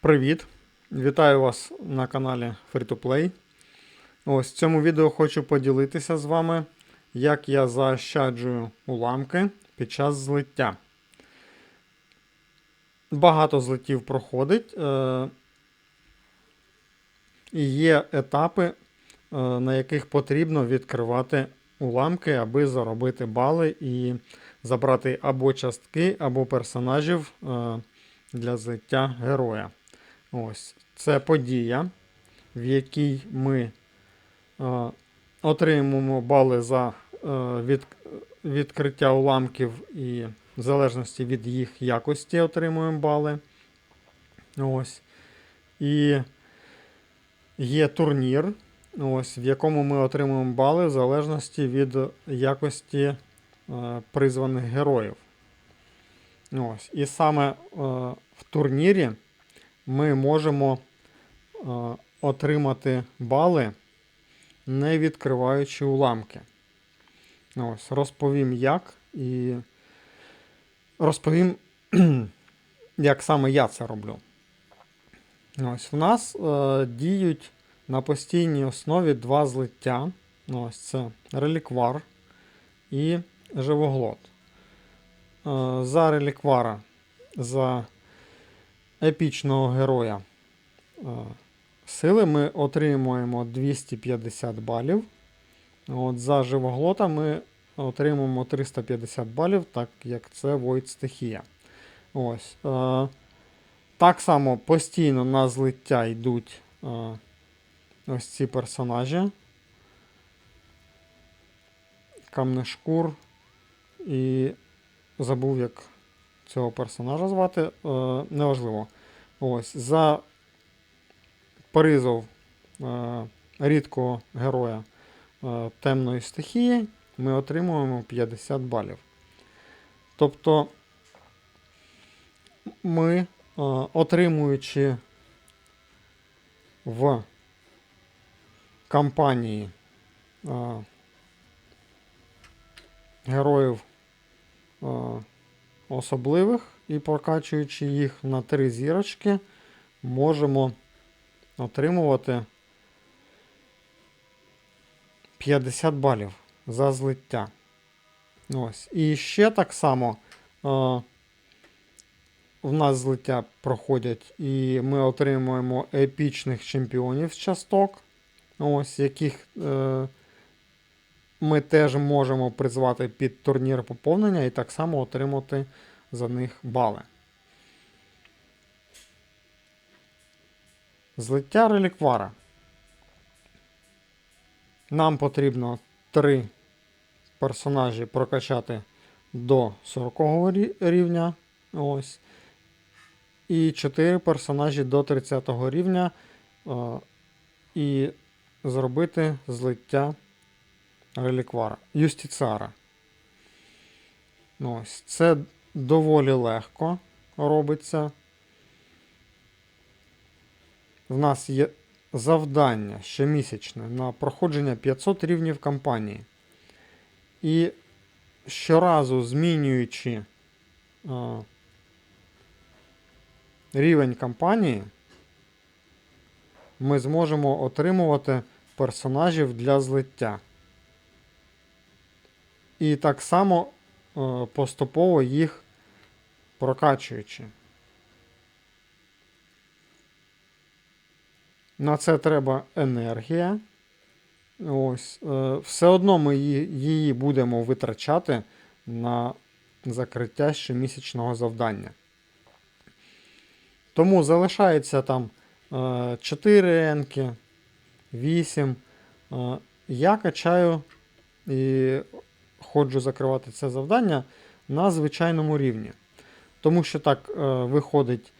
Привіт! Вітаю вас на каналі Free2Play. Ось в цьому відео хочу поділитися з вами, як я заощаджую уламки під час злиття. Багато злиттів проходить. Е- і є етапи, е- на яких потрібно відкривати уламки, аби заробити бали і забрати або частки, або персонажів е- для злиття героя. Ось це подія, в якій ми е, отримуємо бали за е, від, відкриття уламків і в залежності від їх якості отримуємо бали. Ось. І є турнір, ось, в якому ми отримуємо бали в залежності від якості е, призваних героїв. Ось. І саме е, в турнірі ми можемо е, отримати бали, не відкриваючи уламки. Ось, розповім як і розповім, як саме я це роблю. Ось, В нас е, діють на постійній основі два злиття. Ось це реліквар і живоглот. Е, за реліквара за епічного героя е, сили ми отримуємо 250 балів. От За живоглота ми отримуємо 350 балів, так як це Void стихія. Ось. Е, Так само постійно на злиття йдуть е, ось ці персонажі. Камнешкур. І забув, як цього персонажа звати. Е, неважливо. Ось, За призов е, рідкого героя е, темної стихії ми отримуємо 50 балів. Тобто ми, е, отримуючи в кампанії е, героїв е, особливих і прокачуючи їх на 3 зірочки, можемо отримувати 50 балів за злиття. Ось. І ще так само е, в нас злиття проходять, і ми отримуємо епічних чемпіонів з часток, ось, яких е, ми теж можемо призвати під турнір поповнення і так само отримати за них бали. Злиття реліквара. Нам потрібно три персонажі прокачати до 40 рівня. Ось. І 4 персонажі до 30 рівня. Е, і зробити злиття реліквара. Юстіціара. Ось. Це доволі легко робиться. В нас є завдання щомісячне на проходження 500 рівнів кампанії. І щоразу змінюючи а, рівень кампанії, ми зможемо отримувати персонажів для злиття. І так само поступово їх прокачуючи. На це треба енергія. Ось. Е, все одно ми її, будемо витрачати на закриття щомісячного завдання. Тому залишається там 4 енки, 8. Е, я качаю і ходжу закривати це завдання на звичайному рівні. Тому що так е, виходить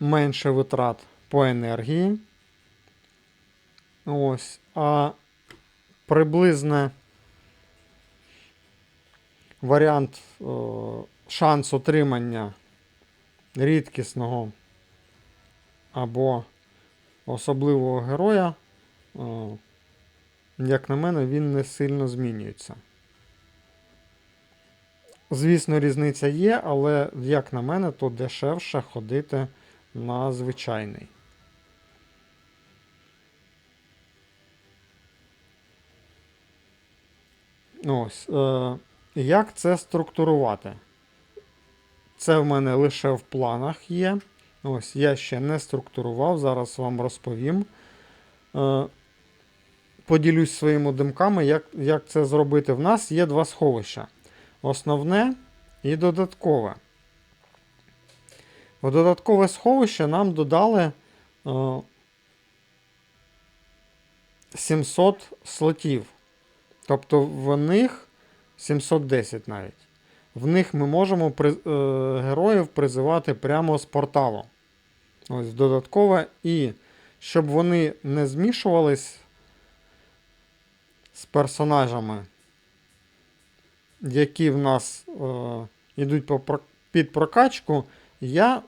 менше витрат по енергії. Ось. А приблизне варіант о, шанс отримання рідкісного або особливого героя, о, як на мене, він не сильно змінюється. Звісно, різниця є, але, як на мене, то дешевше ходити на звичайний. Ось. Е, як це структурувати? Це в мене лише в планах є. Ось, я ще не структурував, зараз вам розповім. Е, поділюсь своїми думками, як, як це зробити. В нас є два сховища: основне і додаткове. В додаткове сховище нам додали е, 700 слотів. Тобто в них 710 навіть. В них ми можемо при, е, героїв призивати прямо з порталу. Ось додаткове. І щоб вони не змішувались з персонажами, які в нас е, йдуть по, під прокачку, я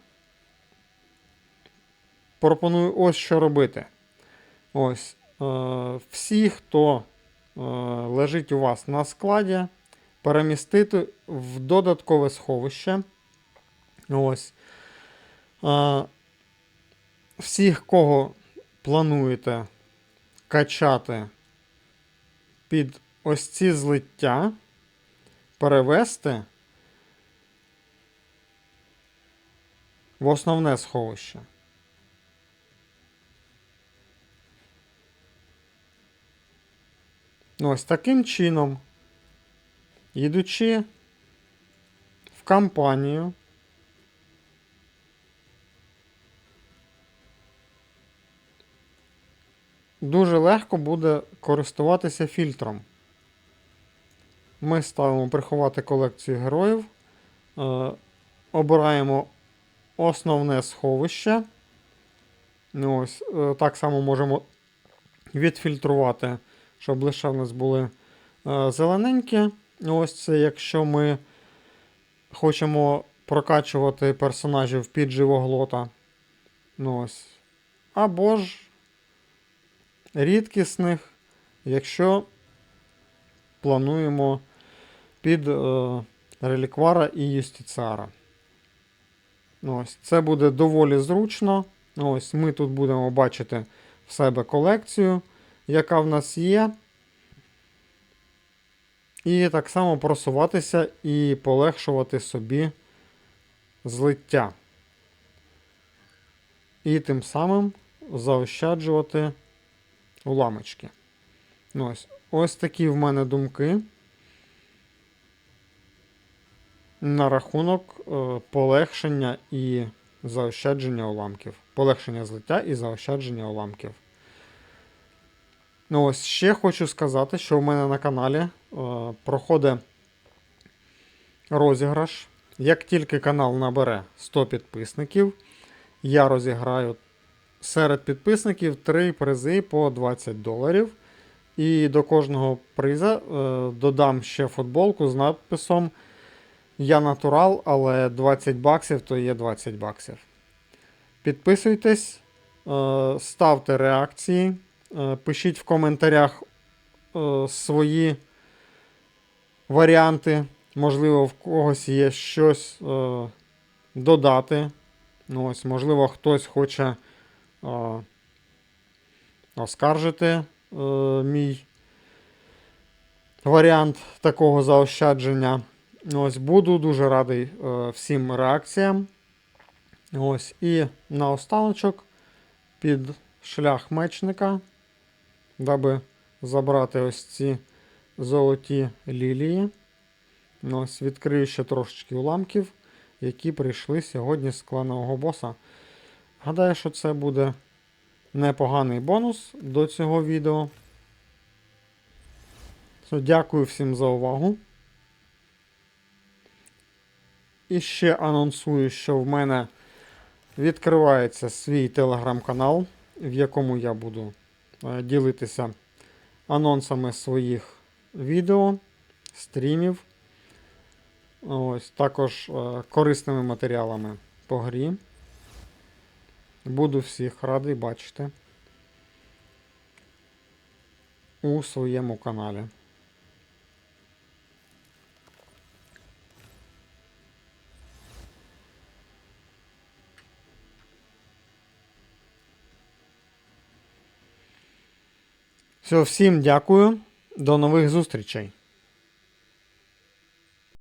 пропоную ось що робити. Ось. Е, всі, хто е, лежить у вас на складі, перемістити в додаткове сховище. Ось. Е, всіх, кого плануєте качати під ось ці злиття, перевести в основне сховище. Ось таким чином, йдучи в кампанію, дуже легко буде користуватися фільтром. Ми ставимо приховати колекцію героїв, е, обираємо основне сховище. Ну, Ось, е, так само можемо відфільтрувати, щоб лише в нас були е, зелененькі. Ось це якщо ми хочемо прокачувати персонажів під живоглота. Ну, ось. Або ж рідкісних, якщо плануємо під е, реліквара і юстіціара. Ось, це буде доволі зручно. Ось Ми тут будемо бачити в себе колекцію, яка в нас є. І так само просуватися і полегшувати собі злиття. І тим самим заощаджувати уламочки. Ось, ось такі в мене думки на рахунок е, полегшення і заощадження уламків. Полегшення злиття і заощадження уламків. Ну ось ще хочу сказати, що в мене на каналі е, проходить розіграш. Як тільки канал набере 100 підписників, я розіграю серед підписників 3 призи по 20 доларів. І до кожного приза е, додам ще футболку з надписом Я натурал, але 20 баксів то є 20 баксів. Підписуйтесь, е, ставте реакції, е, пишіть в коментарях е, свої варіанти. Можливо, в когось є щось додати. Ну, ось, Можливо, хтось хоче оскаржити мій варіант такого заощадження. Ось, Буду дуже радий е, всім реакціям. Ось, І наостаночок під шлях мечника, даби забрати ось ці золоті лілії. Ось, Відкрию ще трошечки уламків, які прийшли сьогодні з кланового боса. Гадаю, що це буде непоганий бонус до цього відео. Дякую всім за увагу. І ще анонсую, що в мене відкривається свій телеграм-канал, в якому я буду е, ділитися анонсами своїх відео, стрімів. Ось, Також е, корисними матеріалами по грі. Буду всіх радий бачити у своєму каналі. Все, всім дякую. До нових зустрічей.